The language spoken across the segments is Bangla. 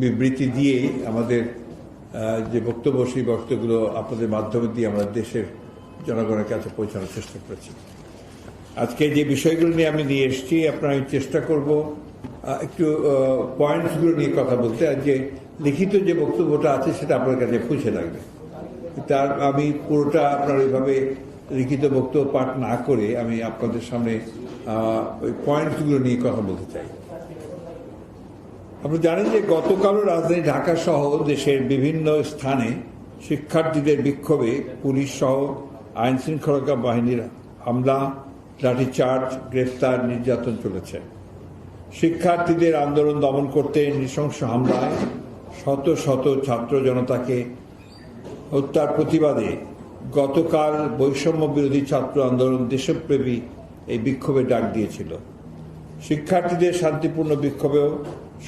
বিবৃতি দিয়ে আমাদের যে বক্তব্য, সেই বক্তব্যগুলো আপনাদের মাধ্যমে দিয়ে আমরা দেশের জনগণের কাছে পৌঁছানোর চেষ্টা করেছি। আজকে যে বিষয়গুলো নিয়ে আমি নিয়ে এসেছি, আপনার আমি চেষ্টা করব একটু পয়েন্টসগুলো নিয়ে কথা বলতে। আর যে লিখিত যে বক্তব্যটা আছে, সেটা আপনার কাছে পৌঁছে লাগবে। তার, আমি পুরোটা আপনার ওইভাবে লিখিত বক্তব্য পাঠ না করে আমি আপনাদের সামনে ওই পয়েন্টসগুলো নিয়ে কথা বলতে চাই। আপনি জানেন যে গতকালও রাজধানী ঢাকা সহ দেশের বিভিন্ন স্থানে শিক্ষার্থীদের বিক্ষোভে পুলিশ সহ আইন শৃঙ্খলা বাহিনীর হামলা, লাঠিচার্জ, গ্রেফতার, নির্যাতন চলেছে। শিক্ষার্থীদের আন্দোলন দমন করতে নৃশংস হামলায় শত শত ছাত্র জনতাকে হত্যার প্রতিবাদে গতকাল বৈষম্য বিরোধী ছাত্র আন্দোলন দেশপ্রেমী এই বিক্ষোভে ডাক দিয়েছিল। শিক্ষার্থীদের শান্তিপূর্ণ বিক্ষোভেও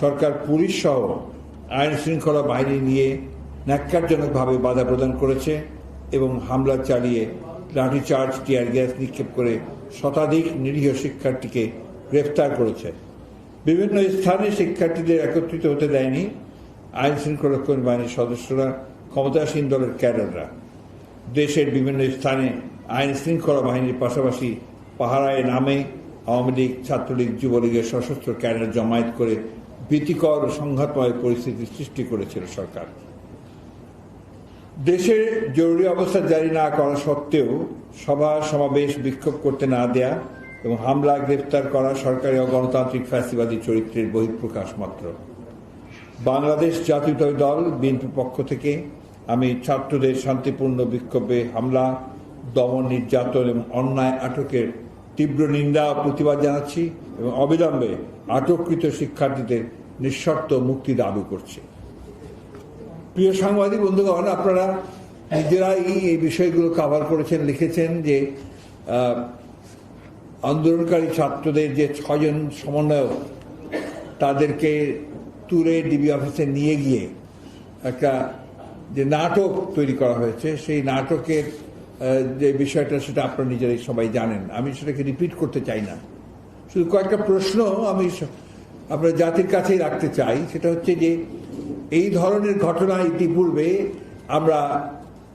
সরকার, পুলিশ সহ আইন শৃঙ্খলা বাহিনী নিয়ে ন্যাক্কারজনকভাবে বাধা প্রদান করেছে এবং হামলা চালিয়ে লাঠিচার্জ টিয়ার গ্যাস নিক্ষেপ করে শতাধিক নিরীহ শিক্ষার্থীকে গ্রেফতার করেছে। বিভিন্ন স্থানে শিক্ষার্থীদের একত্রিত হতে দেয়নি আইন শৃঙ্খলারক্ষণ বাহিনীর সদস্যরা, ক্ষমতাসীন দলের ক্যাডাররা। দেশের বিভিন্ন স্থানে আইন শৃঙ্খলা বাহিনীর পাশাপাশি পাহারায় নামে আওয়ামী লীগ, ছাত্রলীগ, যুবলীগের সশস্ত্র ক্যাডার জমায়েত করে ভীতিকর সংঘাতময় পরিস্থিতি সৃষ্টি করেছিল সরকার। দেশে জরুরি অবস্থা জারি না করা সত্ত্বেও সভা, সমাবেশ বিক্ষোভ করতে না দেয়া এবং হামলা, গ্রেফতার করা সরকারি ও গণতান্ত্রিক ফ্যাসিবাদী চরিত্রের বহিঃপ্রকাশ মাত্র। বাংলাদেশ জাতীয়তাবাদী দল, বিএনপি পক্ষ থেকে আমি ছাত্রদের শান্তিপূর্ণ বিক্ষোভে হামলা, দমন, নির্যাতন এবং অন্যায় আটকের তীব্র নিন্দা প্রতিবাদ জানাচ্ছি এবং অবিলম্বে আটককৃত শিক্ষার্থীদের নিঃশর্ত মুক্তি দাবি করছি। প্রিয় সাংবাদিক বন্ধুগণ, আপনারা নিজেরাই এই বিষয়গুলো কাভার করেছেন, লিখেছেন যে আন্দোলনকারী ছাত্রদের যে ছজন সমন্বয়ক, তাদেরকে তুলে ডিবি অফিসে নিয়ে গিয়ে একটা যে নাটক তৈরি করা হয়েছে, সেই নাটকের যে বিষয়টা সেটা আপনারা নিজেরাই সবাই জানেন। আমি সেটাকে রিপিট করতে চাই না। শুধু কয়েকটা প্রশ্ন আমি আপনার জাতির কাছেই রাখতে চাই। সেটা হচ্ছে যে, এই ধরনের ঘটনা ইতিপূর্বে আমরা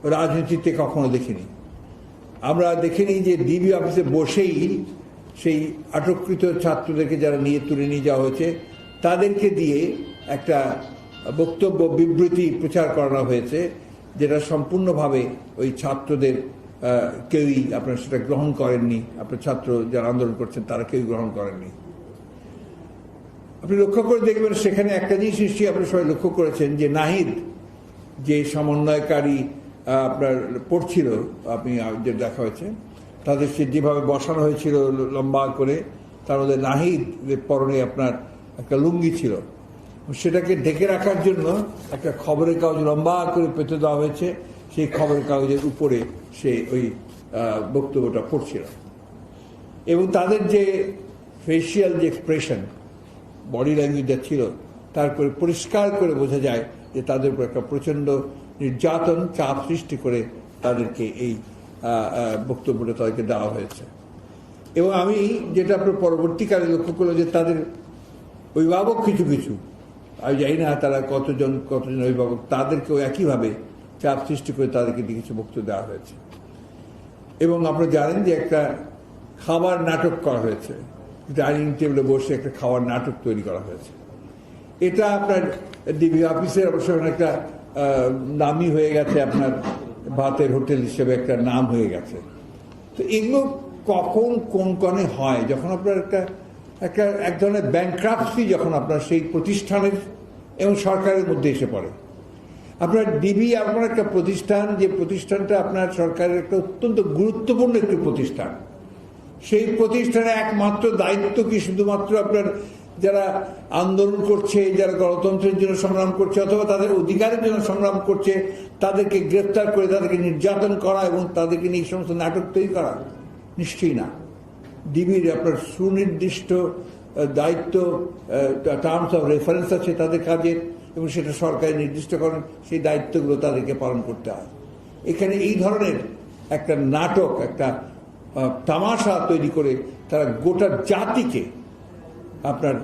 রাজনীতিতে কখনো দেখিনি। আমরা দেখিনি যে ডিবি অফিসে বসেই সেই আটককৃত ছাত্রদেরকে যারা নিয়ে তুলে নিয়ে যাওয়া হয়েছে, তাদেরকে দিয়ে একটা বক্তব্য, বিবৃতি প্রচার করানো হয়েছে। যেটা সম্পূর্ণভাবে ওই ছাত্রদের কেউই আপনার সেটা গ্রহণ করেননি। আপনার ছাত্র যারা আন্দোলন করছেন, তারা কেউই গ্রহণ করেননি। আপনি লক্ষ্য করে দেখবেন, সেখানে একটা জিনিস নিশ্চয়ই আপনি সবাই লক্ষ্য করেছেন যে নাহিদ যে সমন্বয়কারী আপনার পড়ছিল, আপনি যে দেখা হয়েছে, তাদের সে যেভাবে বসানো হয়েছিল লম্বা করে, তার মধ্যে নাহিদ পরনে আপনার একটা লুঙ্গি ছিল সেটাকে ঢেকে রাখার জন্য একটা খবরের কাগজ লম্বা করে পেতে দেওয়া হয়েছে। সেই খবরের কাগজের উপরে সে ওই বক্তব্যটা পড়ছিল। এবং তাদের যে ফেসিয়াল যে এক্সপ্রেশন বডি ল্যাঙ্গুয়েজ যা ছিল তারপরে পরিষ্কার করে বোঝা যায় যে তাদের উপর একটা প্রচণ্ড নির্যাতন, চাপ সৃষ্টি করে তাদেরকে এই বক্তব্যটা তাদেরকে দেওয়া হয়েছে। এবং আমি যেটা আপনার পরবর্তীকালে লক্ষ্য করল যে তাদের অভিভাবক কিছু কিছু আমি জানি না তারা কতজন কতজন অভিভাবক, তাদেরকেও একইভাবে চাপ সৃষ্টি করে তাদেরকে কিছু বক্তব্য দেওয়া হয়েছে। এবং আপনারা জানেন যে একটা খাবার নাটক করা হয়েছে। ডাইনিং টেবিলে বসে একটা খাওয়ার নাটক তৈরি করা হয়েছে। এটা আপনার ডিবি অফিসের অবশ্য একটা নামই হয়ে গেছে, আপনার ভাতের হোটেল হিসেবে একটা নাম হয়ে গেছে। তো এগুলো কখন, কোন কনে হয়? যখন আপনার একটা একটা, এক ধরনের ব্যাংক্রাফসি যখন আপনার সেই প্রতিষ্ঠানের এবং সরকারের মধ্যে এসে পড়ে। আপনার ডিবি আপনার একটা প্রতিষ্ঠান, যে প্রতিষ্ঠানটা আপনার সরকারের একটা অত্যন্ত গুরুত্বপূর্ণ একটি প্রতিষ্ঠান। সেই প্রতিষ্ঠানে একমাত্র দায়িত্ব কি শুধুমাত্র আপনার যারা আন্দোলন করছে, যারা গণতন্ত্রের জন্য সংগ্রাম করছে, অথবা তাদের অধিকারের জন্য সংগ্রাম করছে, তাদেরকে গ্রেফতার করে তাদেরকে নির্যাতন করা এবং তাদেরকে নিয়ে এই সমস্ত নাটক তৈরি করা? নিশ্চয়ই না। ডিবির আপনার সুনির্দিষ্ট দায়িত্ব টার্মস অফ রেফারেন্স আছে তাদের কাজের, এবং সেটা সরকারি নির্দিষ্ট করেন, সেই দায়িত্বগুলো তাদেরকে পালন করতে হয়। এখানে এই ধরনের একটা নাটক, একটা তামাশা তৈরি করে তারা গোটা জাতিকে, আপনার,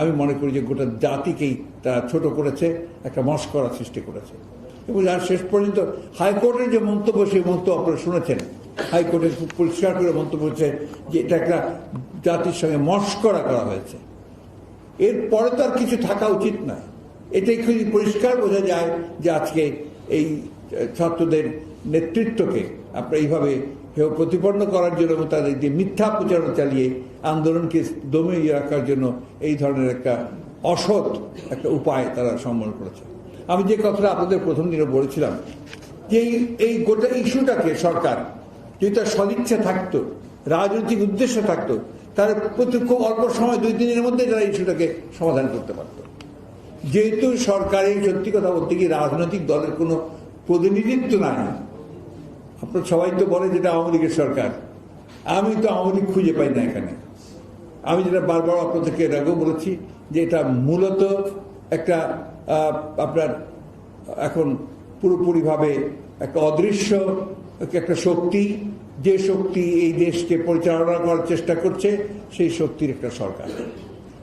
আমি মনে করি যে গোটা জাতিকেই তারা ছোট করেছে, একটা মস্করা সৃষ্টি করেছে। এবং যার শেষ পর্যন্ত হাইকোর্টের যে মন্তব্য, সেই মন্তব্য আপনারা শুনেছেন। হাইকোর্টে খুব পরিষ্কার করে মন্তব্য করেছে যে এটা একটা জাতির সঙ্গে মস্করা করা হয়েছে। এরপরে তো আর কিছু থাকা উচিত না এটাই খুবই পরিষ্কার বোঝা যায় যে আজকে এই ছাত্রদের নেতৃত্বকে আপনার এইভাবে প্রতিপন্ন করার জন্য এবং তাদের যে মিথ্যা প্রচারণা চালিয়ে আন্দোলনকে দমিয়ে রাখার জন্য এই ধরনের একটা অসৎ একটা উপায় তারা সম্মান করেছে। আমি যে কথাটা আপনাদের প্রথম দিনে বলেছিলাম যে এই গোটা ইস্যুটাকে সরকার যদি তার সদিচ্ছা থাকতো, রাজনৈতিক উদ্দেশ্য থাকতো তাহলে প্রতি খুব অল্প সময়, দুই দিনের মধ্যে তারা ইস্যুটাকে সমাধান করতে পারত। যেহেতু সরকারের সত্যি কথা বলতে গিয়ে রাজনৈতিক দলের কোনো প্রতিনিধিত্ব নাই। আপনার সবাই তো বলে যেটা আওয়ামী লীগের সরকার। আমি তো আওয়ামী লীগ খুঁজে পাই না এখানে। আমি যেটা বারবার আপনাদেরকে এর আগেও বলেছি যে এটা মূলত একটা আপনার এখন পুরোপুরিভাবে একটা অদৃশ্য একটা শক্তি, যে শক্তি এই দেশকে পরিচালনা করার চেষ্টা করছে, সেই শক্তির একটা সরকার।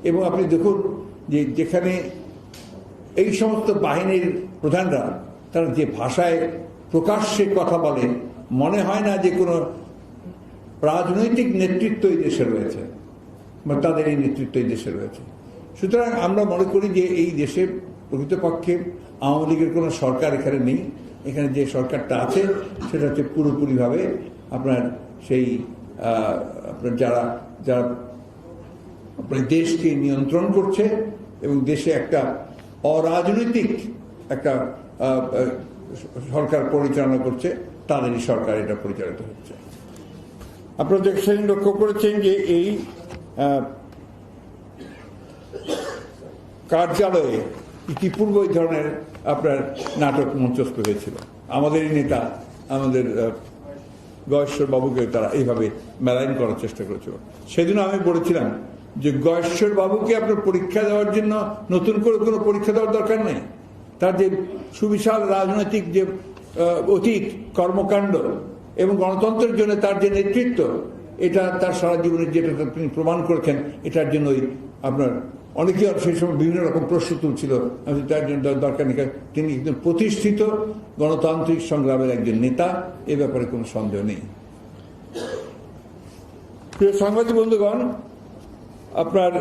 এবং আপনি দেখুন যে যেখানে এই সমস্ত বাহিনীর প্রধানরা, তারা যে ভাষায় প্রকাশ্যে কথা বলে, মনে হয় না যে কোনো রাজনৈতিক নেতৃত্ব এই দেশে রয়েছে, বা তাদের এই নেতৃত্ব এই দেশে রয়েছে। সুতরাং আমরা মনে করি যে এই দেশে প্রকৃতপক্ষে আওয়ামী লীগের কোনো সরকার এখানে নেই। এখানে যে সরকারটা আছে সেটা হচ্ছে পুরোপুরিভাবে আপনার সেই আপনার যারা যারা আপনার দেশকে নিয়ন্ত্রণ করছে এবং দেশে একটা অরাজনৈতিক একটা সরকার পরিচালনা করছে, তাদেরই সরকার এটা পরিচালিত হচ্ছে। আপনারা দেখছেন লক্ষ্য করেছেন যে এই কার্যালয়ে ইতিপূর্ব এই ধরনের আপনার নাটক মঞ্চস্থ হয়েছিল। আমাদের এই নেতা, আমাদের গয়েশ্বর বাবুকে তারা এইভাবে মেলাইন করার চেষ্টা করেছিল। সেদিন আমি বলেছিলাম যে গয়েশ্বর বাবুকে আপনার পরীক্ষা দেওয়ার জন্য নতুন করে কোনো পরীক্ষা দেওয়ার দরকার নেই। তার যে সুবিশাল রাজনৈতিক যে অতীত, কর্মকাণ্ড এবং গণতন্ত্রের জন্য তার যে নেতৃত্ব, এটা তার সারা জীবনের যেটা তিনি প্রমাণ করেছেন, এটার জন্যই আপনার অনেকে সেই সময় বিভিন্ন রকম প্রশ্ন তুলছিল। আমি তার জন্য দরকার নেই তিনি একজন প্রতিষ্ঠিত গণতান্ত্রিক সংগ্রামের একজন নেতা, এ ব্যাপারে কোনো সন্দেহ নেই। সাংবাদিক বন্ধুগণ, আপনার,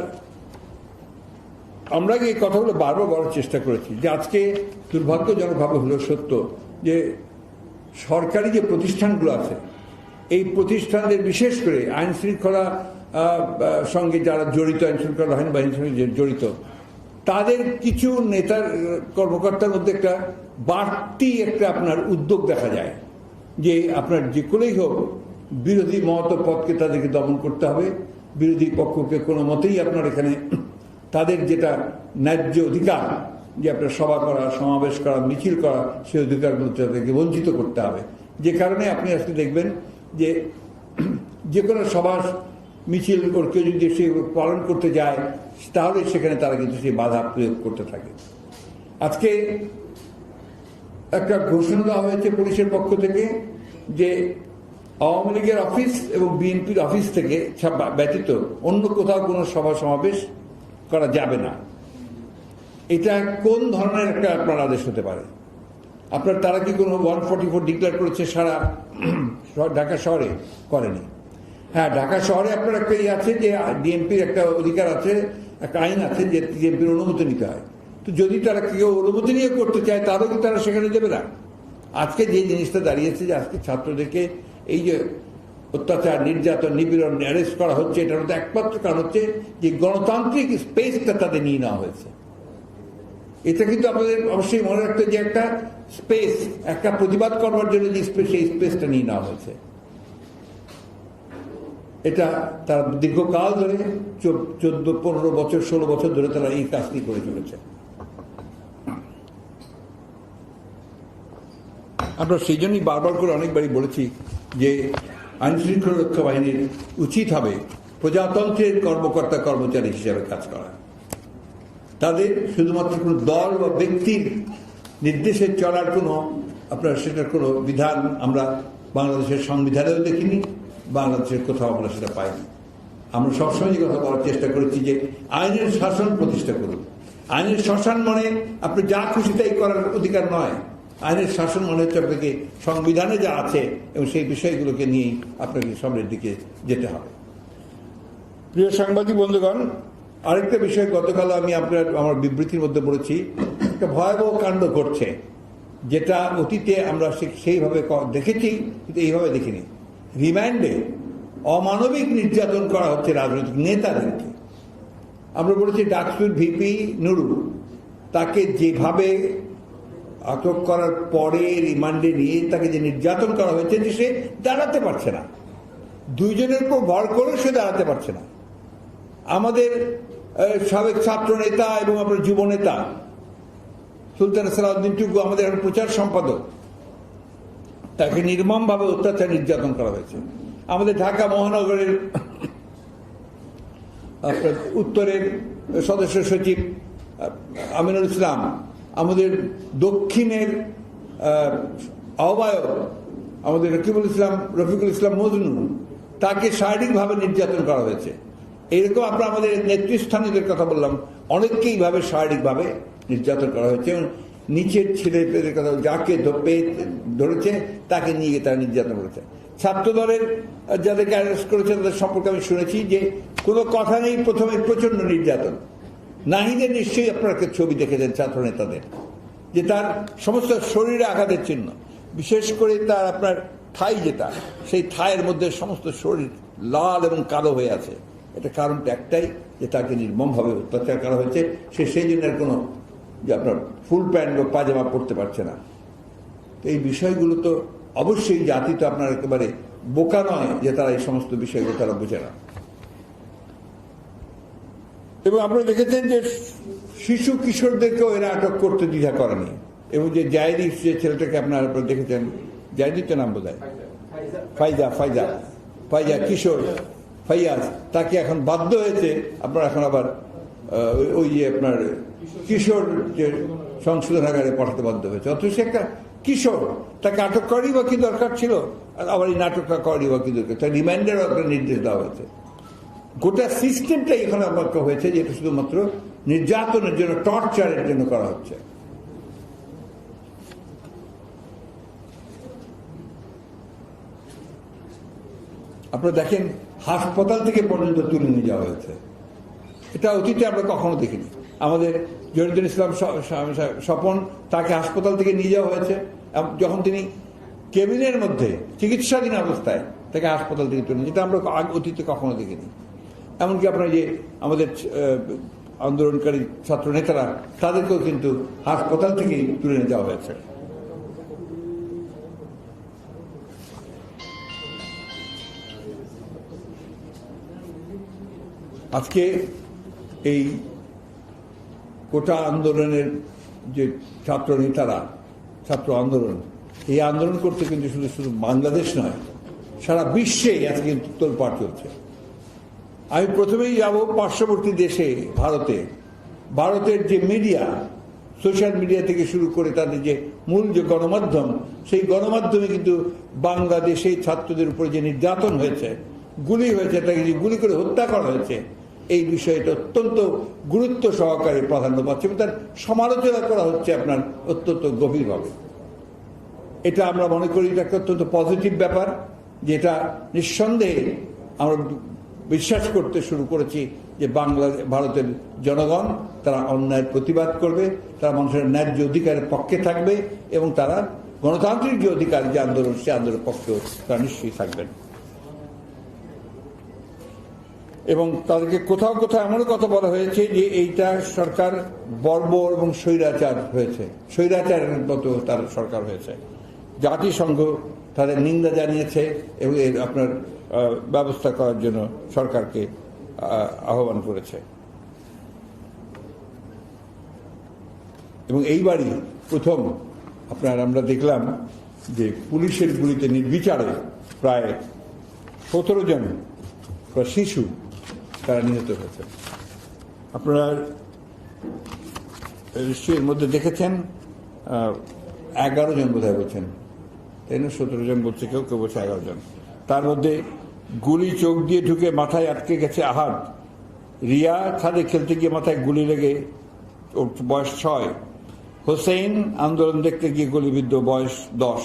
আমরা এই কথাগুলো বারবার বলার চেষ্টা করেছি যে আজকে দুর্ভাগ্যজনকভাবে হলো সত্য যে সরকারি যে প্রতিষ্ঠানগুলো আছে, এই প্রতিষ্ঠানদের বিশেষ করে আইন শৃঙ্খলা সঙ্গে যারা জড়িত আইন শৃঙ্খলা বাহিনী বাহিনীর সঙ্গে জড়িত, তাদের কিছু নেতার কর্মকর্তার মধ্যে একটা বাড়তি একটা আপনার উদ্যোগ দেখা যায়। যে আপনার যে কোনোই হোক, বিরোধী মত পথকে তাদেরকে দমন করতে হবে। বিরোধী পক্ষকে কোনো মতেই আপনার এখানে তাদের যেটা ন্যায্য অধিকার, যে আপনার সভা করা, সমাবেশ করা, মিছিল করা, সেই অধিকারগুলো তাদেরকে বঞ্চিত করতে হবে। যে কারণে আপনি আজকে দেখবেন যে যে কোনো সভা মিছিল কেউ যদি সে পালন করতে যায়, তাহলে সেখানে তারা কিন্তু সেই বাধা প্রয়োগ করতে থাকে। আজকে একটা ঘোষণা দেওয়া হয়েছে পুলিশের পক্ষ থেকে যে আওয়ামী লীগের অফিস এবং বিএনপির অফিস থেকে ব্যতীত অন্য কোথাও কোনো সভা সমাবেশ করা যাবে না। এটা কোন ধরনের একটা আপনার আদেশ হতে পারে? আপনার তারা কি কোনো ওয়ান ফর্টি ফোর ডিক্লেয়ার করেছে সারা ঢাকা শহরে? করেনি। হ্যাঁ ঢাকা শহরে আপনার একটা ইয়ে আছে যে ডিএমপির একটা অধিকার আছে, একটা আইন আছে যে ডিএমপির অনুমতি নিতে হয়। তো যদি তারা কেউ অনুমতি নিয়ে করতে চায় তাহলেও কি তারা সেখানে যাবে না? আজকে যে জিনিসটা দাঁড়িয়েছে যে আজকে ছাত্রদেরকে এই যে অত্যাচার, নির্যাতন, নিপীড়ন, অ্যারেস্ট করা হচ্ছে, এটার মধ্যে একমাত্র কারণ হচ্ছে যে গণতান্ত্রিক স্পেসটা তাদের নিয়ে নেওয়া হয়েছে। এটা কিন্তু আমাদের অবশ্যই মনে রাখতে যে একটা স্পেস, একটা প্রতিবাদ করবার জন্য যে স্পেস সেই স্পেসটা নিয়ে নেওয়া হয়েছে। এটা তারা দীর্ঘকাল ধরে চোদ্দ পনেরো বছর, ষোলো বছর ধরে তারা এই কাজটি করে চলেছে। আমরা সেই জন্যই বারবার করে অনেকবারই বলেছি যে আইন শৃঙ্খলা রক্ষা বাহিনীর উচিত হবে প্রজাতন্ত্রের কর্মকর্তা কর্মচারী হিসাবে কাজ করা। তাদের শুধুমাত্র কোনো দল বা ব্যক্তির নির্দেশে চলার কোনো, আপনার সেটার কোনো বিধান আমরা বাংলাদেশের সংবিধানেও দেখিনি। বাংলাদেশের কোথাও আমরা সেটা পাইনি। আমরা সবসময় যে কথা বলার চেষ্টা করেছি যে আইনের শাসন প্রতিষ্ঠা করুন। আইনের শাসন মানে আপনি যা খুশি তাই করার অধিকার নয়। আইনের শাসন মনে হচ্ছে আপনাকে সংবিধানে যা আছে এবং সেই বিষয়গুলোকে নিয়েই আপনাকে সামনের দিকে যেতে হবে। প্রিয় সাংবাদিক বন্ধুগণ, আরেকটা বিষয় গতকাল আমি আপনার আমার বিবৃতির মধ্যে বলেছি একটা ভয়াবহ কাণ্ড ঘটছে, যেটা অতীতে আমরা সেইভাবে দেখেছি, কিন্তু এইভাবে দেখিনি। রিমান্ডে অমানবিক নির্যাতন করা হচ্ছে রাজনৈতিক নেতাদেরকে। আমরা বলেছি ডাকসুর ভিপি নুরু, তাকে যেভাবে আটক করার পরে রিমান্ডে নিয়ে তাকে যে নির্যাতন করা হয়েছে যে সে দাঁড়াতে পারছে না। দুইজনের উপর ভর করে সে দাঁড়াতে পারছে না। আমাদের সাবেক ছাত্র নেতা এবং আপনার যুব নেতা সুলতান সালাউদ্দিন টুকু আমাদের প্রচার সম্পাদক। তাকে নির্মমভাবে অত্যাচার নির্যাতন করা হয়েছে। আমাদের ঢাকা মহানগরের উত্তরের সদস্য সচিব আমিনুল ইসলাম, আমাদের দক্ষিণের আহ্বায়ক, আমাদের রকিবুল ইসলাম, রফিকুল ইসলাম মজনু, তাকে শারীরিকভাবে নির্যাতন করা হয়েছে। এরকম আমরা আমাদের নেতৃস্থানীয়দের কথা বললাম। অনেককেই ভাবে শারীরিকভাবে নির্যাতন করা হয়েছে। এবং নিচের ছেলে পেলের কথা যাকে ধরেছে, তাকে নিয়ে গিয়ে তারা নির্যাতন করেছে। ছাত্র দলের যাদেরকে অ্যারেস্ট করেছে, তাদের সম্পর্কে আমি শুনেছি যে কোনো কথা নেই, প্রথমে প্রচণ্ড নির্যাতন। নাহিদের নিশ্চয়ই আপনারা ছবি দেখেছেন ছাত্র নেতাদের যে তার সমস্ত শরীরে আঘাতের চিহ্ন। বিশেষ করে তার আপনার থাই যেটা, সেই থায়ের মধ্যে সমস্ত শরীর লাল এবং কালো হয়ে আছে। এটা কারণটা একটাই, যে তাকে নির্মমভাবে অত্যাচার করা হয়েছে। সে সেই জন্য কোনো যে আপনার ফুল প্যান্ট বা পাজামা পরতে পারছে না। তো এই বিষয়গুলো তো অবশ্যই জাতি তো আপনার একেবারে বোকা নয় যে তারা এই সমস্ত বিষয়গুলো তারা বোঝে না। এবং আপনারা দেখেছেন যে শিশু কিশোরদেরকেও এরা আটক করতে দ্বিধা করেনি। এবং যে জায়দি যে ছেলেটাকে আপনারা দেখেছেন জায়দি তো নাম বোধ ফাইজা ফাইজা ফাইজা কিশোর, ফাইয়াজ, তাকে এখন বাধ্য হয়েছে, আপনার এখন আবার ওই যে আপনার কিশোর যে সংশোধনাগারে পাঠাতে বাধ্য হয়েছে। অথচ সে একটা কিশোর, তাকে আটক করারই বা কি দরকার ছিল আবার এই নাটকটা করারই বা কি দরকার। তার রিমাইন্ডারও একটা নির্দেশ দেওয়া হয়েছে। গোটা সিস্টেমটাই এখানে আমাকে হয়েছে যে এটা শুধুমাত্র নির্যাতনের জন্য, টর্চারের জন্য করা হচ্ছে। আপনারা দেখেন, হাসপাতাল থেকে পর্যন্ত তুলে নিয়ে যাওয়া হয়েছে। এটা অতীতে আমরা কখনো দেখিনি। আমাদের জহিরুদ্দিন ইসলাম স্বপন তাকে হাসপাতাল থেকে নিয়ে যাওয়া হয়েছে। যখন তিনি কেবিনের মধ্যে চিকিৎসাধীন অবস্থায় তাকে হাসপাতাল থেকে তুলে যেটা আমরা অতীতে কখনো দেখিনি। এমনকি আপনার যে আমাদের আন্দোলনকারী ছাত্র নেতারা, তাদেরকেও কিন্তু হাসপাতাল থেকেই তুলে নিয়ে যাওয়া হয়েছে। আজকে এই কোটা আন্দোলনের যে ছাত্র নেতারা, ছাত্র আন্দোলন, এই আন্দোলন করতে কিন্তু শুধু শুধু বাংলাদেশ নয়, সারা বিশ্বে আজকে তোলপাড় চলছে। আমি প্রথমেই যাব পার্শ্ববর্তী দেশে, ভারতে। ভারতের যে মিডিয়া, সোশ্যাল মিডিয়া থেকে শুরু করে তাদের যে মূল যে গণমাধ্যম, সেই গণমাধ্যমে কিন্তু বাংলাদেশে ছাত্রদের উপরে যে নির্যাতন হয়েছে, গুলি হয়েছে, তাকে গুলি করে হত্যা করা হয়েছে এই বিষয়টা অত্যন্ত গুরুত্ব সহকারে প্রাধান্য পাচ্ছে এবং তার সমালোচনা করা হচ্ছে আপনার অত্যন্ত গভীরভাবে। এটা আমরা মনে করি এটা একটা অত্যন্ত পজিটিভ ব্যাপার যেটা নিঃসন্দেহে আমরা বিশ্বাস করতে শুরু করেছি যে বাংলা, ভারতের জনগণ তারা অন্যায়ের প্রতিবাদ করবে, তারা মানুষের ন্যায্য অধিকারের পক্ষে থাকবে এবং তারা গণতান্ত্রিক যে অধিকার, যে আন্দোলন, সে আন্দোলনের পক্ষেও তারা নিশ্চয়ই থাকবেন। এবং তাদেরকে কোথাও কোথাও এমন কথা বলা হয়েছে যে এইটা সরকার বর্বর এবং স্বৈরাচার হয়েছে। স্বৈরাচারের মতো তার সরকার হয়েছে। জাতিসংঘ তাদের নিন্দা জানিয়েছে এবং এর আপনার ব্যবস্থা করার জন্য সরকারকে আহ্বান করেছে। এবং এইবারই প্রথম আপনার আমরা দেখলাম যে পুলিশের গুলিতে নির্বিচারে প্রায় সতেরো জন শিশু তারা নিহত হয়েছে। আপনারা নিশ্চয়ই এর মধ্যে দেখেছেন এগারো জন বোধহয় বলছেন। তাই না? সতেরো জন বলছে কেউ কেউ বলছে এগারো জন। তার মধ্যে গুলি চোখ দিয়ে ঢুকে মাথায় আটকে গেছে আহাত রিয়া খাদে খেলতে গিয়ে মাথায় গুলি লেগে, ওর বয়স ছয়। হোসেন আন্দোলন দেখতে গিয়ে গুলিবিদ্ধ, বয়স দশ।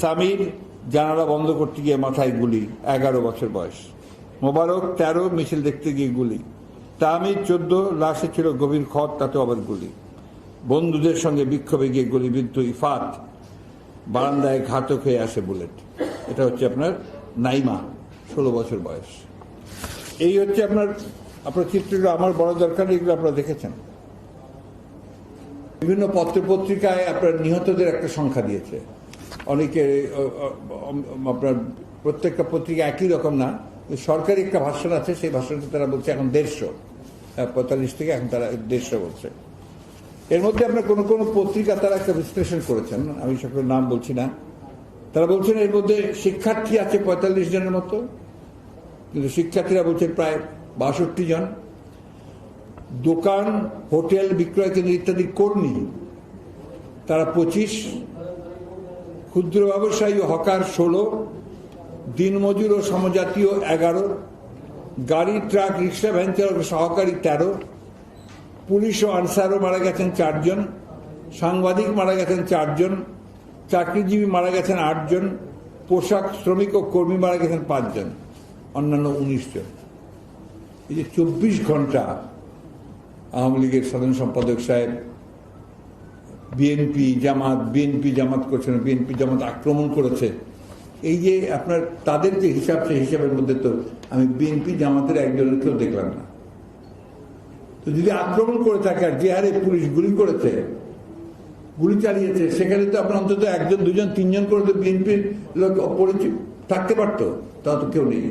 সামির জানালা বন্ধ করতে গিয়ে মাথায় গুলি, এগারো বছর বয়স। মোবারক তেরো মিছিল দেখতে গিয়ে গুলি। তামির চোদ্দ, লাশে ছিল গভীর ক্ষত তাতে আবার গুলি। বন্ধুদের সঙ্গে বিক্ষোভে গিয়ে গুলিবিদ্ধ ইফাত বারান্দায় ঘাতক হয়ে আসে বুলেট। এটা হচ্ছে আপনার নাইমা, ষোলো বছর বয়স। এই হচ্ছে আপনার আপনার চিত্রগুলো আমার বড় দরকার, এগুলো আপনারা দেখেছেন। বিভিন্ন পত্র পত্রিকায় আপনার নিহতদের একটা সংখ্যা দিয়েছে। অনেকে আপনার প্রত্যেকটা পত্রিকা একই রকম না। সরকারি একটা ভাষণ আছে, সেই ভাষণটা তারা বলছে এখন দেড়শো পঁয়তাল্লিশ থেকে এখন তারা দেড়শো বলছে। এর মধ্যে আপনার কোনো কোনো পত্রিকা তারা একটা বিশ্লেষণ করেছেন, আমি সকলের নাম বলছি না। তারা বলছেন এর মধ্যে শিক্ষার্থী আছে পঁয়তাল্লিশ জনের মতো, কিন্তু শিক্ষার্থীরা বলছেন প্রায় বাষট্টি জন। দোকান, হোটেল, বিক্রয় কেন্দ্র ইত্যাদি কর্মী, তারা পঁচিশ। ক্ষুদ্র ব্যবসায়ী হকার ষোলো। দিনমজুর ও সমজাতীয় এগারো, গাড়ি, ট্রাক, রিক্সা, ভ্যান চালক সহকারী তেরো, পুলিশ ও আনসারও মারা গেছেন চারজন, সাংবাদিক মারা গেছেন চারজন, চাকরিজীবী মারা গেছেন আটজন, পোশাক শ্রমিক ও কর্মী মারা গেছেন পাঁচজন, অন্যান্য উনিশ জন এই যে চব্বিশ ঘণ্টা আওয়ামী লীগের সাধারণ সম্পাদক সাহেব, বিএনপি জামাত বিএনপি জামাত করছে না বিএনপি জামাত আক্রমণ করেছে এই যে আপনার, তাদের যে হিসাব, সেই হিসাবের মধ্যে তো আমি বিএনপি জামাতের একজনের কেউ দেখলাম না। তো যদি আক্রমণ করে থাকে আর যে হারে পুলিশ গুলি করেছে, গুলি চালিয়েছে, সেখানে তো আপনার অন্তত একজন, দুজন, তিনজন করে তো বিএনপির লোক পরিচিত থাকতে পারতো তা তো কেউ নেই।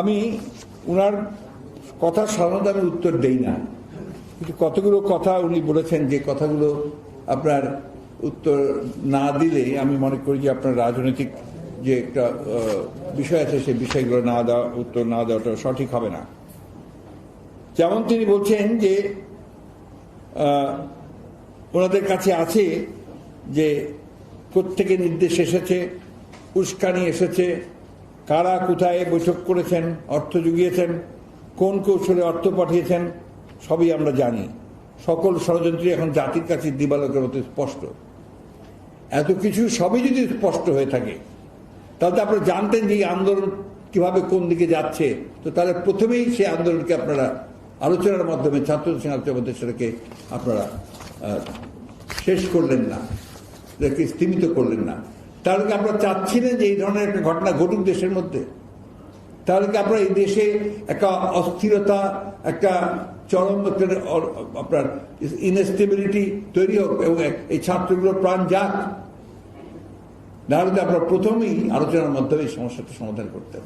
আমি ওনার কথা সাধারণত আমি উত্তর দেই না। কিন্তু কতগুলো কথা উনি বলেছেন, যে কথাগুলো আপনার উত্তর না দিলে আমি মনে করি যে আপনার রাজনৈতিক যে একটা বিষয় আছে, সেই বিষয়গুলো না দেওয়া, উত্তর না দেওয়াটা সঠিক হবে না। যেমন তিনি বলছেন যে ওনাদের কাছে আছে যে প্রত্যেকে নির্দেশ এসেছে, উস্কানি এসেছে, কারা কোথায় বৈঠক করেছেন, অর্থ জুগিয়েছেন, কোন কৌশলে অর্থ পাঠিয়েছেন, সবই আমরা জানি। সকল ষড়যন্ত্রী এখন জাতির কাছে দিবালোকের মতো স্পষ্ট। এত কিছু সবই যদি স্পষ্ট হয়ে থাকে, তাহলে তো আপনারা জানতেন যে এই আন্দোলন কীভাবে কোন দিকে যাচ্ছে। তো তাহলে প্রথমেই সেই আন্দোলনকে আপনারা আলোচনার মাধ্যমে, ছাত্র আলোচনার মধ্যে সেটাকে আপনারা শেষ করলেন না এটাকে স্তীমিত করলেন না। তাহলে কি আপনারা চাচ্ছিলেন যে এই ধরনের একটা ঘটনা ঘটুক দেশের মধ্যে? তাহলে কি আপনার এই দেশে একটা অস্থিরতা, একটা চরম আপনার ইনস্টেবিলিটি তৈরি হোক এবং এই ছাত্রগুলোর প্রাণ যাক। নাহলে আপনার প্রথমেই আলোচনার মাধ্যমে এই সমস্যাটা সমাধান করতেন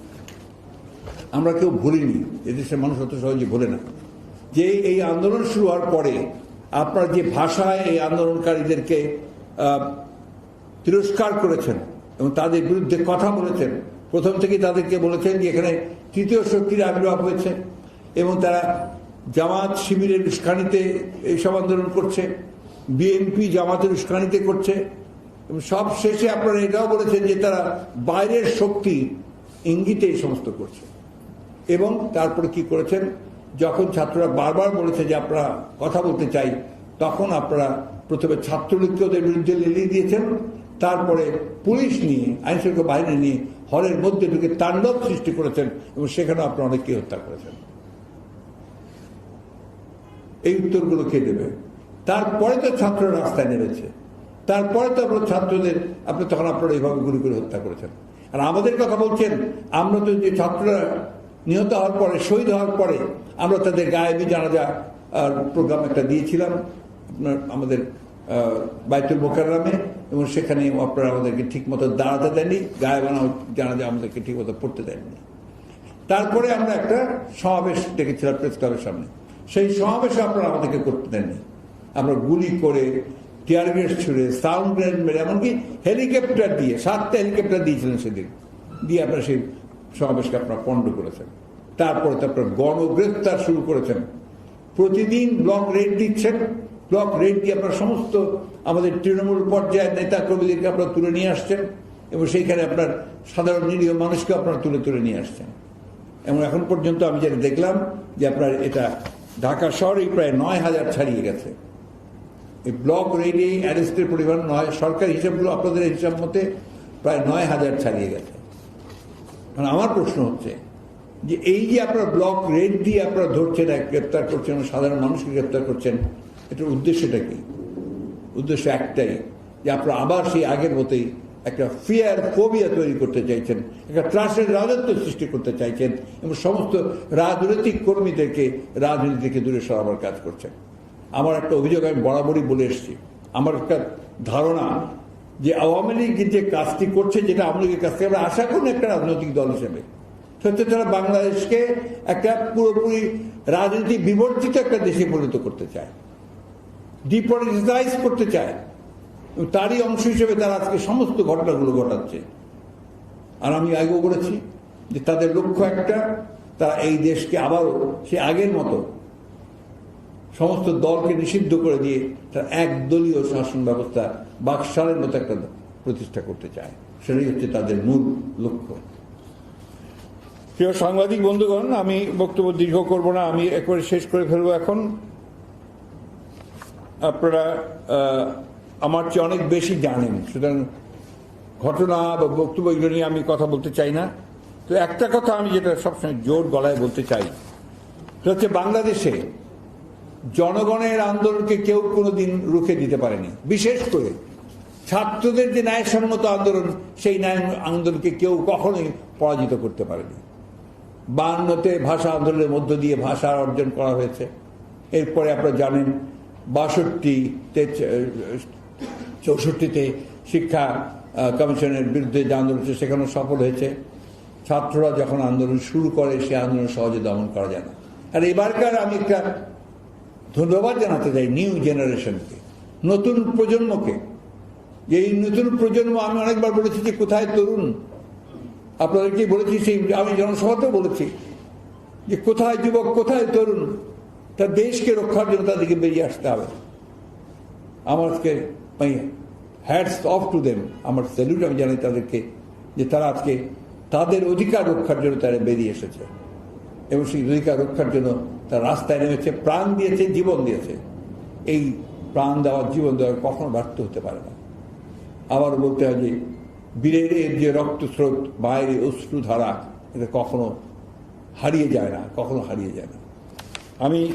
আমরা কেউ ভুলিনি এদেশের মানুষ অত সহজে ভোলে না। যে এই আন্দোলন শুরু হওয়ার পরে আপনার যে ভাষায় এই আন্দোলনকারীদেরকে তিরস্কার করেছেন এবং তাদের বিরুদ্ধে কথা বলেছেন, প্রথম থেকে তাদেরকে বলেছেন যে এখানে তৃতীয় শক্তির আবির্ভাব হয়েছে এবং তারা জামাত শিবিরের উস্কানিতে এইসব আন্দোলন করছে বিএনপি জামাতের উস্কানিতে করছে সব শেষে আপনারা এটাও বলেছেন যে তারা বাইরের শক্তি ইঙ্গিতে এই সমস্ত করছে। এবং তারপরে কি করেছেন? যখন ছাত্ররা বারবার বলেছে যে আপনারা কথা বলতে চাই, তখন আপনারা প্রথমে ছাত্রলীগকে ওদের বিরুদ্ধে লেলিয়ে দিয়েছেন, তারপরে পুলিশ নিয়ে আইনশৃঙ্খলা বাহিনী নিয়ে হলের মধ্যে ঢুকে তাণ্ডব সৃষ্টি করেছেন, এবং সেখানে আপনারা অনেককে হত্যা করেছেন। এই উত্তরগুলো কে দেবে তারপরে তো ছাত্ররা রাস্তায় নেমেছে। তারপরে তো আপনার ছাত্রদের, আপনি তখন আপনারা এইভাবে গুলি করে হত্যা করেছেন। আর আমাদের কথা বলছেন, আমরা তো যে ছাত্ররা নিহত হওয়ার পরে, শহীদ হওয়ার পরে, আমরা তাদের গায়েবী জানাজা প্রোগ্রাম একটা দিয়েছিলাম আপনার, আমাদের বাইতুল মোকাররামে। এবং সেখানে আপনারা আমাদেরকে ঠিক মতো দাঁড়াতে দেননি, গায়েবানা জানাজা আমাদেরকে ঠিক মতো পড়তে দেননি। তারপরে আমরা একটা সমাবেশ ডেকেছিলাম প্রেস ক্লাবের সামনে। সেই সমাবেশে আপনারা আমাদেরকে করতে দেননি। আমরা গুলি করে, টিয়ার গ্যাস ছুড়ে, সাউন্ড গ্রেনেড মেরে, এমনকি হেলিকপ্টার দিয়ে, সাতটা হেলিকপ্টার দিয়েছিলেন সেদিন, দিয়ে আপনারা সেই সমাবেশকে আপনারা পণ্ড করেছেন। তারপরে তো আপনারা গণগ্রেপ্তার শুরু করেছেন। প্রতিদিন ব্লক রেড দিচ্ছেন। ব্লক রেড দিয়ে আপনারা সমস্ত আমাদের তৃণমূল পর্যায়ের নেতা কর্মীদেরকে আপনারা তুলে নিয়ে আসছেন এবং সেইখানে আপনার সাধারণ নিরীহ মানুষকে আপনারা তুলে তুলে নিয়ে আসছেন। এবং এখন পর্যন্ত আমি যেটা দেখলাম যে আপনার এটা ঢাকা শহরেই প্রায় নয় হাজার ছাড়িয়ে গেছে। এই ব্লক রেডি, অ্যারেস্টের পরিমাণ নয়, সরকারি হিসাবগুলো আপনাদের হিসাব মতে প্রায় নয় হাজার ছাড়িয়ে গেছে। মানে আমার প্রশ্ন হচ্ছে যে এই যে আপনারা ব্লক রেড দিয়ে আপনারা ধরছেন, এক গ্রেপ্তার করছেন, সাধারণ মানুষকে গ্রেপ্তার করছেন, এটার উদ্দেশ্যটা কি? উদ্দেশ্য একটাই, যে আপনারা আবার সেই আগের মতোই একটা ফিয়ার ফোবিয়া তৈরি করতে চাইছেন, একটা ত্রাসের রাজত্ব সৃষ্টি করতে চাইছেন এবং সমস্ত রাজনৈতিক কর্মীদেরকে রাজনীতি থেকে দূরে সরাবার কাজ করছেন। আমার একটা অভিযোগ আমি বরাবরই বলে এসেছি। আমার একটা ধারণা যে আওয়ামী লীগ যে কাজটি করছে যেটা আওয়ামী লীগের কাছ থেকে আমরা আশা করি একটা রাজনৈতিক দল হিসেবে। সত্যি তারা বাংলাদেশকে একটা পুরোপুরি রাজনীতি বিবর্তিত একটা দেশে পরিণত করতে চায়। ডিপলিটিসাইজ করতে চায়। তারই অংশ হিসেবে তারা আজকে সমস্ত ঘটনাগুলো ঘটাচ্ছে। আর আমি আগেও বলেছি যে তাদের লক্ষ্য একটা, তারা এই দেশকে আবারও সে আগের মতো সমস্ত দলকে নিষিদ্ধ করে দিয়ে তার একদলীয় শাসন ব্যবস্থা বাকশালের মতো একটা প্রতিষ্ঠা করতে চায়। সেটাই হচ্ছে তাদের মূল লক্ষ্য। প্রিয় সাংবাদিক বন্ধুগণ, আমি বক্তব্য দীর্ঘ করব না, আমি একবারে শেষ করে ফেলব এখন। আপনারা আমার চেয়ে অনেক বেশি জানেন। সুতরাং ঘটনা বা বক্তব্য এগুলো নিয়ে আমি কথা বলতে চাই না। তো একটা কথা আমি যেটা সবসময় জোর গলায় বলতে চাই। সেটা হচ্ছে বাংলাদেশে জনগণের আন্দোলনকে কেউ কোনো দিন রুখে দিতে পারেনি। বিশেষ করে ছাত্রদের যে ন্যায়সম্মত আন্দোলন, সেই ন্যায় আন্দোলনকে কেউ কখনোই পরাজিত করতে পারেনি। বান্নতে ভাষা আন্দোলনের মধ্য দিয়ে ভাষা অর্জন করা হয়েছে। এরপরে আপনারা জানেন বাষট্টিতে চৌষট্টিতে শিক্ষা কমিশনের বিরুদ্ধে যে আন্দোলন হচ্ছে, সেখানেও সফল হয়েছে। ছাত্ররা যখন আন্দোলন শুরু করে, সে আন্দোলন সহজে দমন করা যায় না। আর এবারকার আমি একটা ধন্যবাদ জানাতে চাই নিউ জেনারেশনকে, নতুন প্রজন্মকে। এই নতুন প্রজন্ম, আমি অনেকবার বলেছি যে কোথায় তরুণ? আপনাদেরকে বলেছি, সেই আমি জনসভাতেও বলেছি যে কোথায় যুবক, কোথায় তরুণ? তার দেশকে রক্ষার জন্য তাদেরকে বেরিয়ে আসতে হবে। আমার আজকে হ্যাটস অফ টু দেম আমার স্যালুট আমি জানাই তাদেরকে, যে তারা আজকে তাদের অধিকার রক্ষার জন্য তারা বেরিয়ে এসেছে। এবং সেই অধিকার রক্ষার জন্য তারা রাস্তায় নেমেছে, প্রাণ দিয়েছে, জীবন দিয়েছে। এই প্রাণ দেওয়ার, জীবন দেওয়ার কখনো ব্যর্থ হতে পারে না। আবার বলতে হয় যে, বীরের যে রক্তস্রোত, বাইরে অশ্রু ধারা, এটা কখনো হারিয়ে যায় না, কখনো হারিয়ে যায় না। আমি